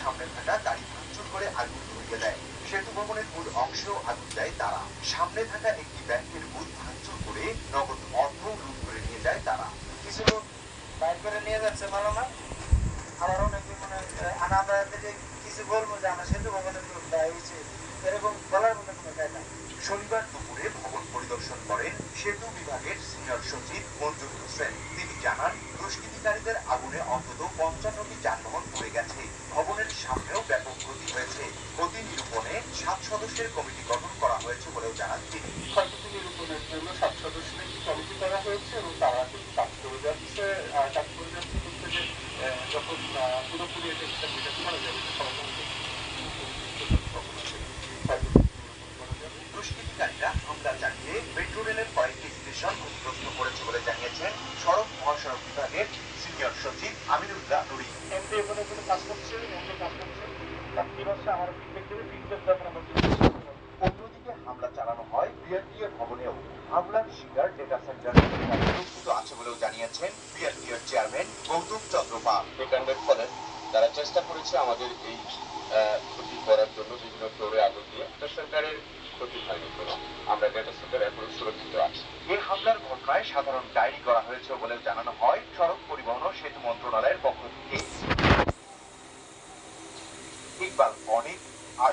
সামনের থাকা গাড়ি ভাঙচুর করে আগুন ধরিয়ে দেয়। সেতু ভবনের মূল অংশে আগুন দেয় তারা। সামনে থাকা একটি ব্যাংকের বুথ ভাঙচুর করে নগদ অর্থ লুট করে নিয়ে যায় তারা। কিছু লোক বাইক করে নিয়ে যাচ্ছে ভালো না? আমার অনেক মনে হচ্ছে আমরা কিছু বলব যে আমরা সেতু ভবনের লোক দায় হয়েছে এরকম বলার মতো কোনো দেয় না শনিবার দুপুরে ভবন পরিদর্শন করেন সেতু বিভাগের সিনিয়র সচিব মঞ্জুর হোসেন। তিনি জানান দুষ্কৃতিকারীদের আগুনে অন্ত সদস্যের কমিটি গঠন করা হয়েছে বলেও জানান তিনি ক্ষয়ক্ষতি নিরূপণের জন্য সাত সদস্যের একটি কমিটি করা হয়েছে এবং তারা কিন্তু কাজ করে যাচ্ছে কাজ করে যাচ্ছে বলতে যে যখন পুরোপুরি এটা হিসাব নিকাশ করা যাবে দুষ্কৃতিকারীরা বলে সড়ক মহাসড়ক বিভাগের সিনিয়র সচিব আমিনুল্লাহ নুরি। এখানে কোনো কাজ করছে অন্য কাজ করছে আপনি হচ্ছে আমার ফিডব্যাক দেবে ফিডব্যাক দেবেন আমার অন্যদিকে হামলা চালানো হয় বিআরটিএ ভবনেও হামলার শিকার ডেটা সেন্টার সুরক্ষিত আছে বলেও জানিয়েছেন বিআরটিএর চেয়ারম্যান গৌতম চন্দ্র পাল এই কাণ্ডের ফলে তারা চেষ্টা করেছে আমাদের এই ক্ষতি করার জন্য বিভিন্ন ফ্লোরে আগুন দিয়ে ডেটা সেন্টারের ক্ষতি হয়নি কোনো। আমরা ডেটা সেন্টার এখন সুরক্ষিত আছি। এই হামলার ঘটনায় সাধারণ ডায়েরি করা হয়েছে বলেও জানানো হয় সড়ক পরিবহন ও সেতু মন্ত্রণালয়ের পক্ষ থেকে। ইকবাল অনিক আর